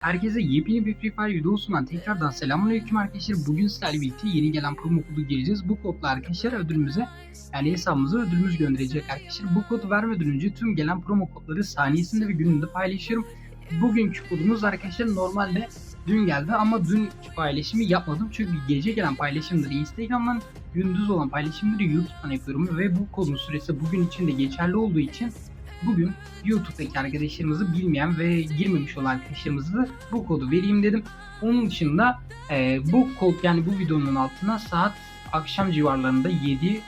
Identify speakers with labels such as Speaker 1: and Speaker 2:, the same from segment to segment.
Speaker 1: Herkese yepyeni bir Free Fire videosundan tekrardan selamünaleyküm arkadaşlar. Bugün sizlerle birlikte yeni gelen promo kodu gireceğiz. Bu kodla arkadaşlar ödülümüze yani hesabımıza ödülümüz gönderecek arkadaşlar. Bu kodu vermeden önce tüm gelen promo kodları saniyesinde ve gününde paylaşıyorum. Bugünkü kodumuz arkadaşlar normalde dün geldi ama dün paylaşımı yapmadım. Çünkü gece gelen paylaşımları Instagram'dan gündüz olan paylaşımları YouTube'dan yapıyorum ve bu kodun süresi bugün içinde geçerli olduğu için bugün YouTube'daki arkadaşlarımızı bilmeyen ve girmemiş olan arkadaşlarımızı da bu kodu vereyim dedim. Onun dışında e, bu kod yani bu videonun altına saat akşam civarlarında 7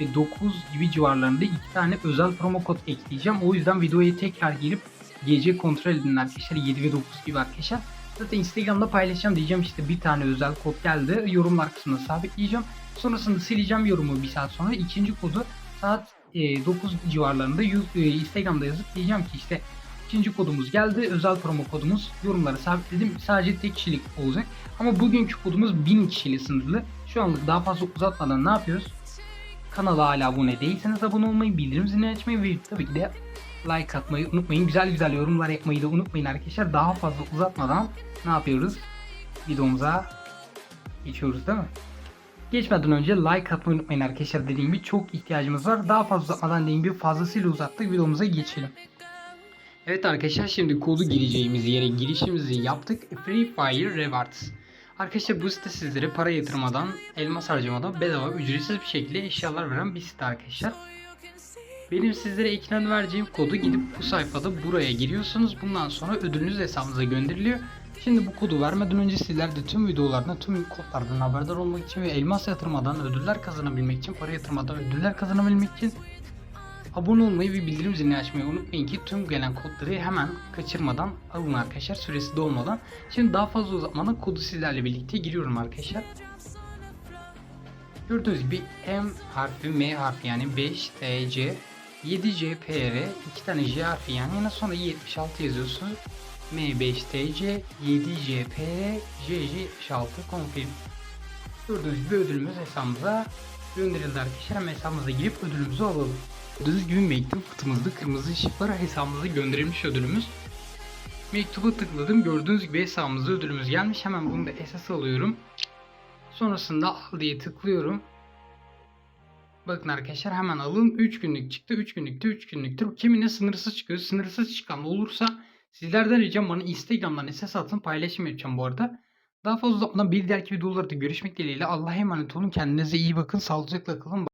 Speaker 1: ve 9 gibi civarlarında iki tane özel promo kod ekleyeceğim. O yüzden videoya tekrar girip gece kontrol edin arkadaşlar 7 ve 9 gibi arkadaşlar. Zaten Instagram'da paylaşacağım diyeceğim işte bir tane özel kod geldi. Yorumlar kısmına sabitleyeceğim. Sonrasında sileceğim yorumu bir saat sonra. ikinci kodu saat e, 9 civarlarında e, Instagram'da yazıp diyeceğim ki işte ikinci kodumuz geldi. Özel promo kodumuz yorumlara sabitledim. Sadece tek kişilik olacak. Ama bugünkü kodumuz 1000 kişiyle sınırlı. Şu anlık daha fazla uzatmadan ne yapıyoruz? Kanala hala abone değilseniz abone olmayı, bildirim zilini açmayı ve tabii ki de like atmayı unutmayın. Güzel güzel yorumlar yapmayı da unutmayın arkadaşlar. Daha fazla uzatmadan ne yapıyoruz? Videomuza geçiyoruz değil mi? Geçmeden önce like atmayı unutmayın arkadaşlar dediğim gibi çok ihtiyacımız var. Daha fazla uzatmadan dediğim gibi fazlasıyla uzattık videomuza geçelim. Evet arkadaşlar şimdi kodu gireceğimiz yere girişimizi yaptık. Free Fire Rewards. Arkadaşlar bu site sizlere para yatırmadan, elmas harcamadan bedava ücretsiz bir şekilde eşyalar veren bir site arkadaşlar. Benim sizlere ekran vereceğim kodu gidip bu sayfada buraya giriyorsunuz. Bundan sonra ödülünüz hesabınıza gönderiliyor. Şimdi bu kodu vermeden önce sizler de tüm videolardan, tüm kodlardan haberdar olmak için ve elmas yatırmadan ödüller kazanabilmek için, para yatırmadan ödüller kazanabilmek için abone olmayı ve bildirim zilini açmayı unutmayın ki tüm gelen kodları hemen kaçırmadan alın arkadaşlar süresi dolmadan. Şimdi daha fazla uzatmadan kodu sizlerle birlikte giriyorum arkadaşlar. Gördüğünüz gibi M harfi, M harfi yani 5 TC, 7 CPR, 2 tane J harfi yan yana sonra 76 yazıyorsunuz. M5 TC, 7 CPR, JJ76 confirm. Gördüğünüz gibi ödülümüz hesabımıza gönderildi arkadaşlar. Hesabımıza girip ödülümüzü alalım. Gördüğünüz gibi mektup kutumuzda kırmızı ışıklara hesabımıza gönderilmiş ödülümüz. Mektuba tıkladım. Gördüğünüz gibi hesabımıza ödülümüz gelmiş. Hemen bunu da esas alıyorum. Sonrasında al diye tıklıyorum. Bakın arkadaşlar hemen alın. 3 günlük çıktı. 3 günlükte 3 günlüktür. Kimine sınırsız çıkıyor. Sınırsız çıkan olursa sizlerden ricam bana Instagram'dan SS atın. Paylaşım yapacağım bu arada. Daha fazla uzatmadan bir diğer videolarda görüşmek dileğiyle. Allah'a emanet olun. Kendinize iyi bakın. Sağlıcakla kalın.